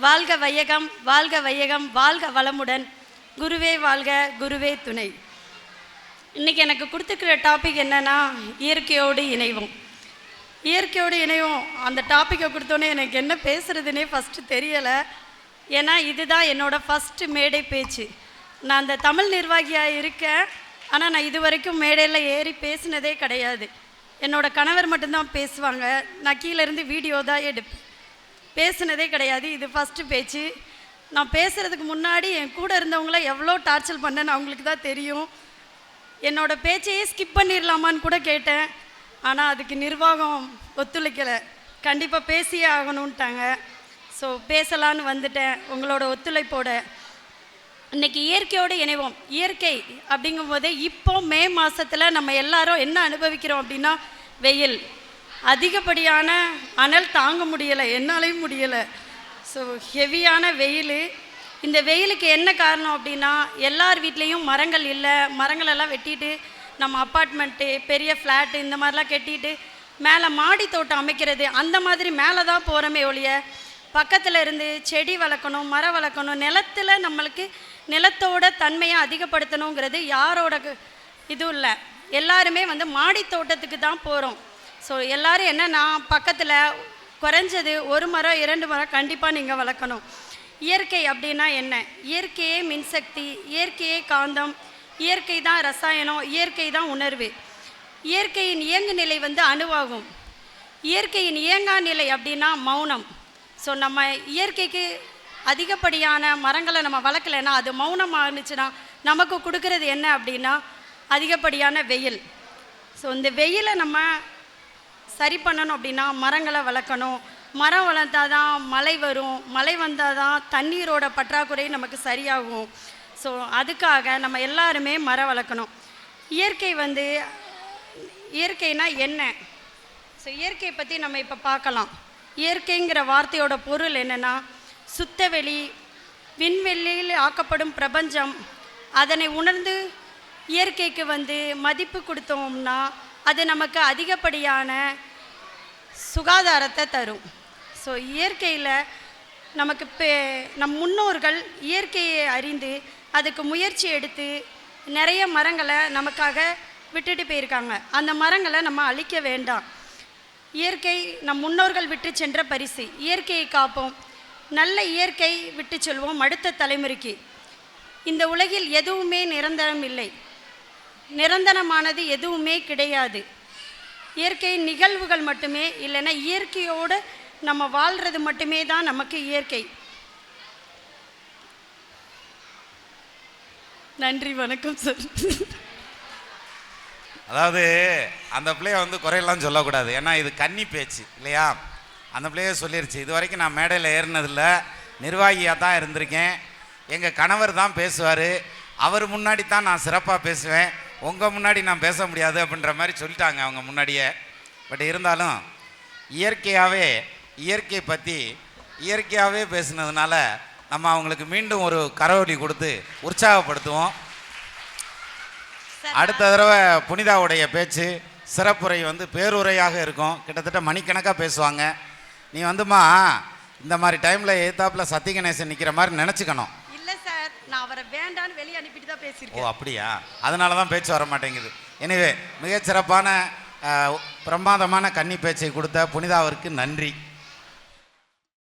வாழ்க வையகம் வாழ்க வையகம் வாழ்க வளமுடன். குருவே வாழ்க குருவே துணை. இன்றைக்கி எனக்கு கொடுத்துருக்கிற டாபிக் என்னென்னா இயற்கையோடு இணைவோம். இயற்கையோடு இணைவோம். அந்த டாப்பிக்கை கொடுத்தோன்னே எனக்கு என்ன பேசுகிறதுனே ஃபஸ்ட்டு தெரியலை. ஏன்னா இதுதான் என்னோடய ஃபஸ்ட்டு மேடை பேச்சு. நான் அந்த தமிழ் நிர்வாகியாக இருக்கேன். ஆனால் நான் இது வரைக்கும் மேடையில் ஏறி பேசினதே கிடையாது. என்னோடய கணவர் மட்டும்தான் பேசுவாங்க. நான் கீழேருந்து வீடியோ தான் எடுப்பேன். பேசுனதே கிடையாது. இது ஃபஸ்ட்டு பேச்சு. நான் பேசுகிறதுக்கு முன்னாடி என் கூட இருந்தவங்கள எவ்வளோ டார்ச்சர் பண்ணேன்னு அவங்களுக்கு தான் தெரியும். என்னோட பேச்சையே ஸ்கிப் பண்ணிடலாமான்னு கூட கேட்டேன். ஆனால் அதுக்கு நிர்வாகம் ஒத்துழைக்கலை. கண்டிப்பாக பேசியே ஆகணுன்ட்டாங்க ஸோ பேசலான்னு வந்துட்டேன். உங்களோட ஒத்துழைப்போட. இன்னைக்கு இயற்கையோடு இணைவோம். இயற்கை அப்படிங்கும்போது இப்போ மே மாதத்தில் நம்ம எல்லாரும் என்ன அனுபவிக்கிறோம் அப்படின்னா வெயில். அதிகப்படியான அனல் தாங்க முடியலை என்னாலையும் முடியலை. ஸோ ஹெவியான வெயில். இந்த வெயிலுக்கு என்ன காரணம் அப்படின்னா எல்லார் வீட்லேயும் மரங்கள் இல்லை மரங்களெல்லாம் வெட்டிட்டு நம்ம அப்பார்ட்மெண்ட்டு பெரிய ஃப்ளாட்டு இந்த மாதிரிலாம் கட்டிட்டு மேலே மாடி தோட்டம் அமைக்கிறது அந்த மாதிரி மேலே தான் போகிறோமே ஒழிய பக்கத்தில் இருந்து செடி வளர்க்கணும் மரம் வளர்க்கணும் நிலத்தில் நம்மளுக்கு நிலத்தோட தன்மையை அதிகப்படுத்தணுங்கிறது யாரோட இதுவும் இல்லை. எல்லாருமே வந்து மாடி தோட்டத்துக்கு தான் போகிறோம் ஸோ எல்லோரும் என்னன்னா பக்கத்தில் குறைஞ்சது ஒரு மரம் இரண்டு மரம் கண்டிப்பாக நீங்கள் வளர்க்கணும். இயற்கை அப்படின்னா என்ன? இயற்கையே மின்சக்தி இயற்கையே காந்தம் இயற்கை தான் ரசாயனம் இயற்கை தான் உணர்வு. இயற்கையின் இயங்கு நிலை வந்து அணுவாகும். இயற்கையின் இயங்கா நிலை அப்படின்னா மௌனம். ஸோ நம்ம இயற்கைக்கு அதிகப்படியான மரங்களை நம்ம வளர்க்கலைன்னா அது மௌனமாக இருந்துச்சுன்னா நமக்கு கொடுக்கறது என்ன அப்படின்னா அதிகப்படியான வெயில். ஸோ இந்த வெயிலை நம்ம சரி பண்ணணும் அப்படின்னா மரங்களை வளர்க்கணும். மரம் வளர்த்தா தான் மழை வரும். மழை வந்தால் தான் தண்ணீரோட பற்றாக்குறை நமக்கு சரியாகும். ஸோ அதுக்காக நம்ம எல்லாருமே மரம் வளர்க்கணும். இயற்கை வந்து இயற்கைனா என்ன? ஸோ இயற்கையை பற்றி நம்ம இப்போ பார்க்கலாம். இயற்கைங்கிற வார்த்தையோட பொருள் என்னென்னா சுத்தவெளி விண்வெளியில் ஆக்கப்படும் பிரபஞ்சம். அதனை உணர்ந்து இயற்கைக்கு வந்து மதிப்பு கொடுத்தோம்னா அது நமக்கு அதிகப்படியான சுகாதாரத்தை தரும். ஸோ இயற்கையில் நமக்கு பே நம் முன்னோர்கள் இயற்கையை அறிந்து அதுக்கு முயற்சி எடுத்து நிறைய மரங்களை நமக்காக விட்டுட்டு போயிருக்காங்க. அந்த மரங்களை நம்ம அழிக்க வேண்டாம். இயற்கை நம் முன்னோர்கள் விட்டு சென்ற பரிசு. இயற்கையை காப்போம். நல்ல இயற்கை விட்டு செல்வோம் அடுத்த தலைமுறைக்கு. இந்த உலகில் எதுவுமே நிரந்தரம் இல்லை. நிரந்தரமானது எதுவுமே கிடையாது. இயற்கையின் நிகழ்வுகள் மட்டுமே இல்லைன்னா இயற்கையோடு நம்ம வாழ்கிறது மட்டுமே தான் நமக்கு இயற்கை. நன்றி வணக்கம் சார். அதாவது அந்த பிள்ளைய வந்து குறையெல்லாம் சொல்லக்கூடாது. ஏன்னா இது கன்னி பேச்சு இல்லையா? அந்த பிள்ளைய சொல்லிருச்சு. இது வரைக்கும் நான் மேடையில் ஏறினதில்ல. நிர்வாகியாக தான் இருந்திருக்கேன். எங்கள் கணவர் தான் பேசுவார். அவர் முன்னாடி தான் நான் சிறப்பாக பேசுவேன். உங்கள் முன்னாடி நான் பேச முடியாது அப்படின்ற மாதிரி சொல்லிட்டாங்க அவங்க முன்னாடியே. பட் இருந்தாலும் இயற்கையாகவே இயற்கை பற்றி இயற்கையாகவே பேசுனதுனால நம்ம அவங்களுக்கு மீண்டும் ஒரு கரவொலி கொடுத்து உற்சாகப்படுத்துவோம். அடுத்த தடவை புனிதாவுடைய பேச்சு சிறப்புரை வந்து பேருரையாக இருக்கும். கிட்டத்தட்ட மணிக்கணக்காக பேசுவாங்க. நீ வந்துமா இந்த மாதிரி டைமில் எதிர்த்தாப்புல சத்தி கணேசன் நிற்கிற மாதிரி நினச்சிக்கணும். அவரை வேண்டான்னு வெளியே அனுப்பிட்டு தான் ஓ அப்படியா? அதனால தான் பேச்சு வர மாட்டேங்குது. எனவே மிகச்சிறப்பான பிரமாதமான கன்னி பேச்சை கொடுத்த புனிதாவிற்கு நன்றி.